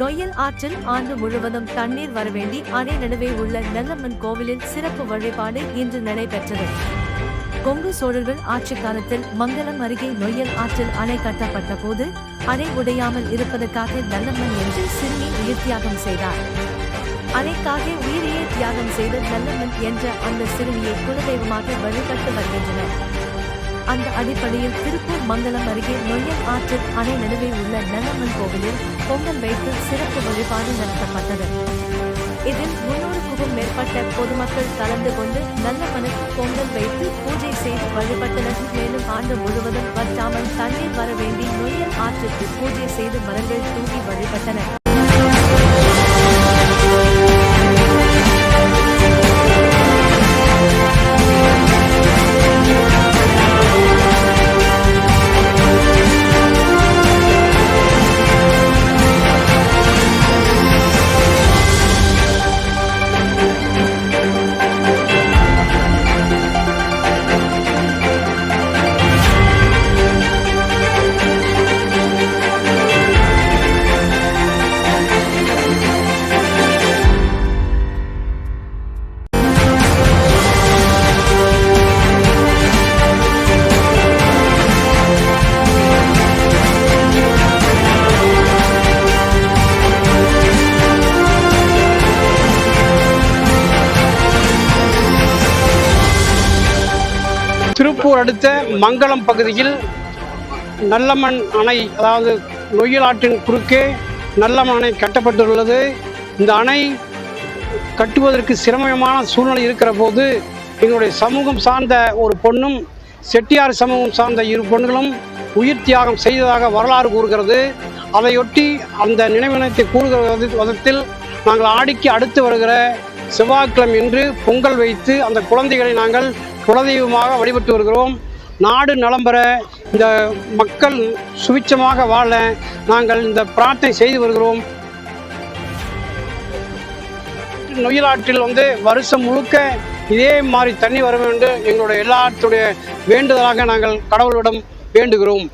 நொய்யல் ஆற்றில் ஆண்டு முழுவதும் தண்ணீர் வரவேண்டி அணை நடுவே உள்ள நெல்லம்மன் கோவிலில் சிறப்பு வழிபாடு இன்று நடைபெற்றது. கொங்கு சோழர்கள் ஆட்சி காலத்தில் மங்கலம் அருகே நொய்யல் ஆற்றில் அணை கட்டப்பட்ட போது அணை உடையாமல் இருப்பதற்காக நல்லம்மன் என்று சிறுமி உயிர் தியாகம் செய்தார். அணைக்காக உயிரையே தியாகம் செய்த நல்லம்மன் என்ற அந்த சிறுமியை குலதெய்வமாக வழிபட்டு வருகின்றனர். அந்த அடிப்படையில் திருப்பூர் மங்கலம் அருகே நொய்யல் ஆற்றில் அணை நடுவே உள்ள நல்லம்மன் கோவிலில் பொங்கல் வைத்து சிறப்பு வழிபாடு நடத்தப்பட்டது. இதில் முன்னூறுக்கும் மேற்பட்ட பொதுமக்கள் கலந்து கொண்டு நல்லம்மனுக்கு பொங்கல் வைத்து பூஜை செய்து வழிபட்டனர். மேலும் ஆண்டு முழுவதும் வற்றாமல் தண்ணீர் வர வேண்டி நொய்யல் ஆற்றுக்கு பூஜை செய்து மரங்கள் தூவி வழிபட்டனர். திருப்பூர் அடுத்த மங்களம் பகுதியில் நல்லம்மன் அணை அதாவது நொய்யல் ஆற்றின் குறுக்கே நல்லம்மன் அணை கட்டப்பட்டுள்ளது. இந்த அணை கட்டுவதற்கு சிரமமான சூழ்நிலை இருக்கிற போது எங்களுடைய சமூகம் சார்ந்த ஒரு பொண்ணும் செட்டியார் சமூகம் சார்ந்த இரு பெண்களும் உயிர் தியாகம் செய்ததாக வரலாறு கூறுகிறது. அதையொட்டி அந்த நினைவினத்தை கூறுகிற விதத்தில் நாங்கள் ஆடிக்கு அடுத்து வருகிற செவ்வாய்க்கிழமை என்று பொங்கல் வைத்து அந்த குழந்தைகளை நாங்கள் குலதெய்வமாக வழிபட்டு வருகிறோம். நாடு நலம்பெற இந்த மக்கள் சுவிச்சமாக வாழ நாங்கள் இந்த பிரார்த்தனை செய்து வருகிறோம். நொயிலாற்றில் வந்து வருஷம் முழுக்க இதே மாதிரி தண்ணி வர வேண்டும். எங்களுடைய எல்லாத்துடைய வேண்டுதலாக நாங்கள் கடவுளிடம் வேண்டுகிறோம்.